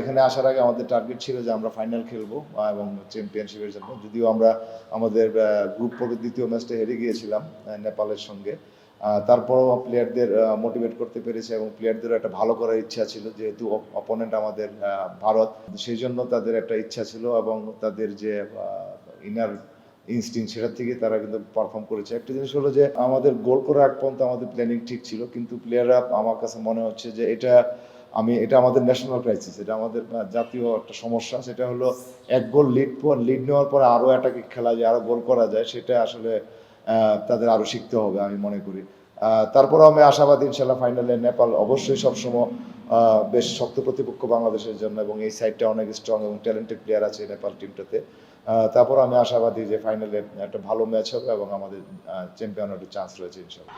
এখানে আসার আগে আমাদের টার্গেট ছিল যে আমরা ফাইনাল খেলব এবং চ্যাম্পিয়নশিপের জন্য। যদিও আমরা আমাদের গ্রুপ পর্বের দ্বিতীয় ম্যাচটা হেরে গিয়েছিলাম নেপালের সঙ্গে। তারপরেও প্লেয়ারদের মোটিভেট করতে পেরেছে এবং প্লেয়ারদেরও একটা ভালো করার ইচ্ছা ছিল, যেহেতু অপোনেন্ট আমাদের ভারত। সেই জন্য তাদের একটা ইচ্ছা ছিল এবং তাদের যে ইনার ইনস্টিং সেটার থেকে তারা কিন্তু পারফর্ম করেছে। একটা জিনিস হলো যে আমাদের গোল করার আগ পর্যন্ত আমাদের প্ল্যানিং ঠিক ছিল, কিন্তু প্লেয়াররা আমার কাছে মনে হচ্ছে যে এটা আমি এটা আমাদের ন্যাশনাল ক্রাইসিস এটা আমাদের জাতীয় একটা সমস্যা সেটা হলো এক গোল লিড পর লিড নেওয়ার পরে আরও অ্যাটাকে খেলা যায় আরও গোল করা যায় সেটা আসলে তাদের আরও শিখতে হবে আমি মনে করি। আহ, তারপরেও আমি আশাবাদী ইনশাল্লাহ ফাইনালে নেপাল অবশ্যই সবসময় বেশ শক্ত প্রতিপক্ষ বাংলাদেশের জন্য এবং এই সাইডটা অনেক স্ট্রং এবং ট্যালেন্টেড প্লেয়ার আছে নেপাল টিমটাতে তারপর আমি আশাবাদী যে ফাইনালে একটা ভালো ম্যাচ হবে এবং আমাদের চ্যাম্পিয়ন একটা চান্স রয়েছে ইনশাল্লাহ